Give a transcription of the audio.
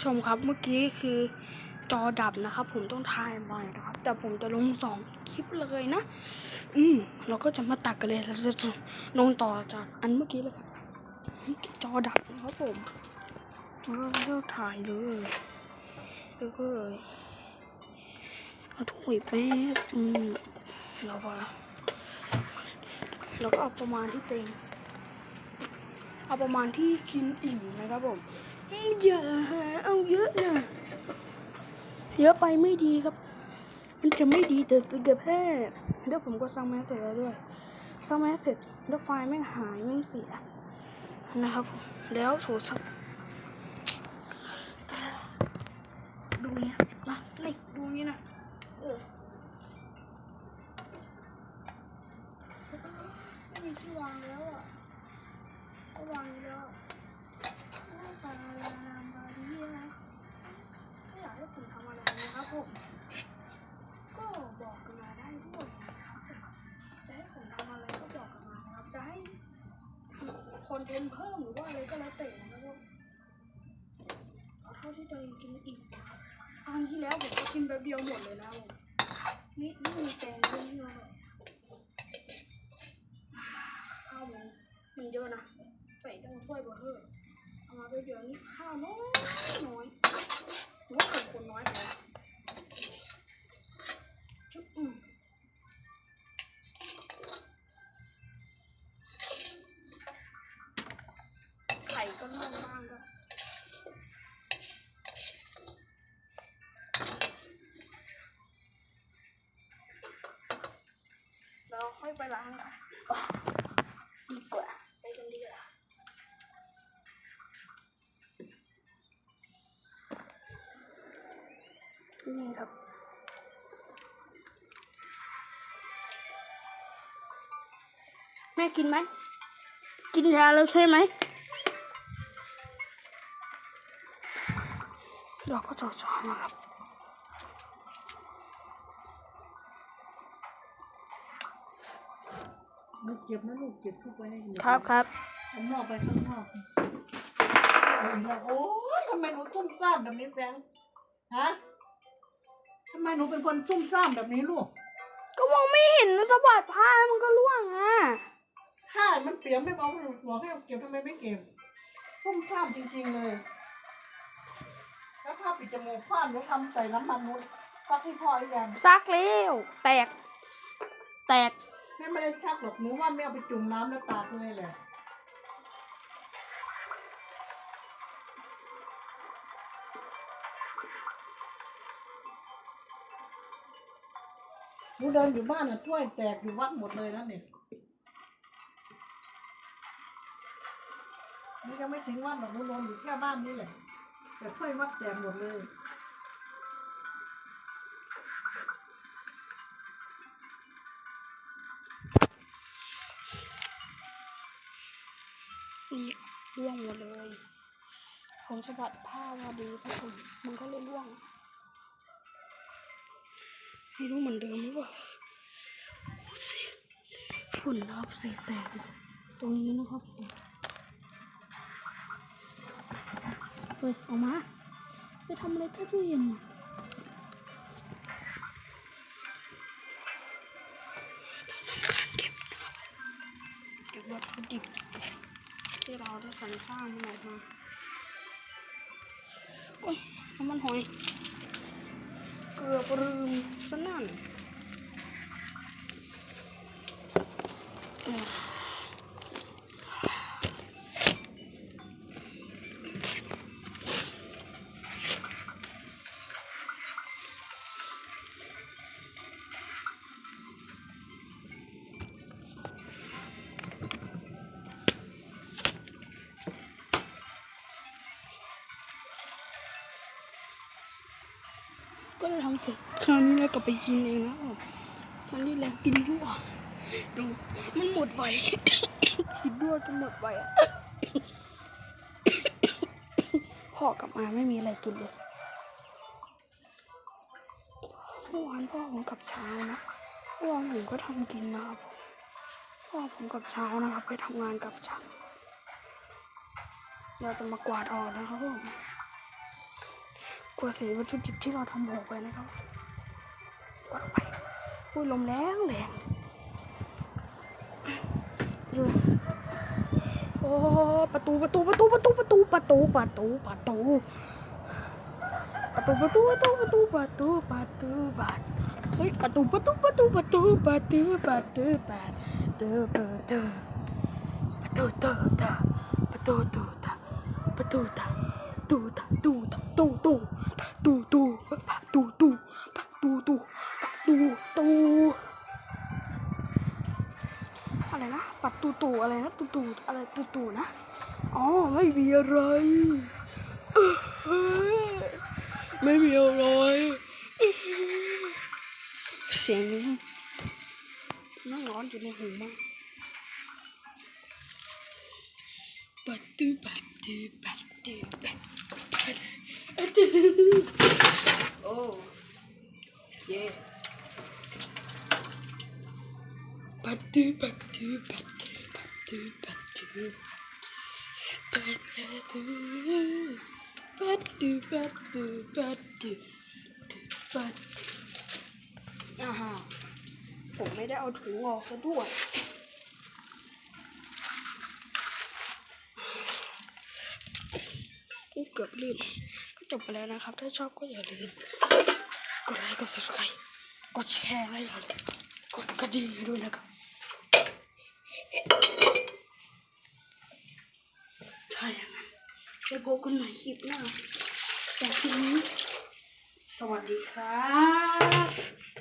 ผู้ชมครับเมื่อกี้คือจอดับนะครับ ผมต้องถ่ายใหม่นะครับ แต่ผมจะลงสองคลิปเลยนะ อืมเราก็จะมาตัดกันเลยเราจะลงต่อจากอันเมื่อกี้เลยครับจอดับนะครับผมแล้วก็ถ่ายเลยแล้วก็เอาถุยแป๊บอืมแล้วก็แล้วก็เอาประมาณที่เต็มเอาประมาณที่กินอิ่มนะครับผม อย่าหาเอาเยอะนะเยอะไปไม่ดีครับ มันจะไม่ดีต่อสุขภาพแล้วผมก็สร้างแมสเสร็จแล้วด้วยสร้างแมสเสร็จแล้วไฟล์ไม่หายไม่เสียนะครับ แล้วโทรศัพท์ดูนี่นะนี่ดูนี่นะเออไม่มีที่วางแล้วอะก็วางแล้ว ปาลาบาเรียไม่อยากให้ผมทำอะไรนะครับผม ก็บอกกันมาได้ด้วยนะครับจะให้ผมทำอะไรก็บอกกันมานะครับ จะให้คอนเทนต์เพิ่มหรือว่าอะไรก็แล้วแต่นะครับผมเอาเท่าที่ตัวเองกินอิ่มนะครับครั้งที่แล้วผมก็กินแป๊บเดียวหมดเลยนะผมนี่นี่มีแกงด้วยนี่มาข้าวมันมันเยอะนะใส่ตั้งถ้วยเบอร์เทอร์ เยอามาไปเดี๋ยวนี้ข้าวน้อยน้อยหรือว่าคนคนน้อยไปจุ๊บอืมไข่ก็น่องบ้างก็เราค่อยไปล้างกันดีกว่า นี่ครับแม่กินไหม กินยาแล้วใช่ไหมเราก็จะช้อนนะครับลูกเก็บนะลูกเก็บเข้าไปให้หนูครับครับข้างนอกไปข้างนอกเห็นแล้วโอ้ยทำไมหนูซุ่มซ่ามแบบนี้แฟงฮะทำ ไมหนูเป็นคนซุ่มซ่ามแบบนี้ลูกก็มองไม่เห็นนะสะบัดผ้ามันก็ร่วงอะผ้ามันเปียกไม่บอกว่าบอกให้เอาเก็บทำไมไม่เก็บซุ่มซ่ามจริงๆเลย แล้วผ้าปิดจมูกผ้าหนูทำใส่น้ำมันหนูซักให้พ่อหรือยังซักแล้วแตก แตก แม่ไม่ได้ซักหรอกหนูว่าแม่เอาไปจุ่มน้ำแล้วตากเลยแหละ หนูเดินอยู่บ้านน่ะถ้วยแตกอยู่วัดหมดเลยนะเนี่ยนี่ยังไม่ถึงวัดหรอกหนูนอนอยู่แค่บ้านนี่แหละแต่ถ้วยวัดแตกหมดเลยนี่ร่วงหมดเลย ผมสะบัดผ้าพอดีครับผมมันก็เลยร่วง ให้รู้เหมือนเดิมหรือเปล่าเศษฝุ่นนะครับเศษแต่ตรงนี้นะครับเฮ้ยออกมาไปทำอะไรใต้ตู้เย็นเก็บวัตถุดิบที่เราได้สรรสร้างมันออกมาโอ้ยน้ำมันหอย กือบลืมซะนั่น ก็เลยทำเสร็จคราวนี้เรากลับไปกินเองนะผมมันนี่แหละกินยั่วดูมันหมดไปกินยั่วจนหมดไปอะพ่อกลับมาไม่มีอะไรกินเลยเมื่อวานพ่อผมกลับเช้านะเมื่อวานผมก็ทำกินนะครับพ่อผมกลับเช้านะครับ ไปทำงานกลับเช้าเราจะมากวาดออกนะครับผม กดเสีวัตถุดิบที่เราทำหกไปนะครับกดออกไปอุ้ยลมแรงแรงดูโอ้ประตูประตูประตูประตูประตูประตูประตูประตูประตูประตูประตูประตูประตูประตูประตูเฮ้ยประตูประตูประตูประตูประตูประตูประตูประตูประตูตูตาประตูตูตาประตูตาตู ตาตูตาตูตูตูตูปะตูตูปะตูตูปะตูตูอะไรนะปัดตูตูอะไรนะตูตูอะไรตูตูนะอ๋อไม่มีอะไรเออไม่มีอะไรเสียงนี้นั่งร้อนอยู่ในหูมากปัดตูปัดตูปัดตูปัดปัดตู โอ้เย่ปัดตูปัดตูปัดปัดตูปัดตูปัดตูปัดตูปัดตูปัดตูปัดอ่าฮะผมไม่ได้เอาถุงออกซะด้วยกูเกือบลืมก็ จบไปแล้วนะครับ ถ้าชอบก็อย่าลืมกดไลค์กด subscribe กดแชร์และอย่าลืมกดกระดิ่งให้ด้วยนะครับถ้าอย่างนั้นจะพบกันใหม่คลิปหน้าแต่ทีนี้ สวัสดีครับ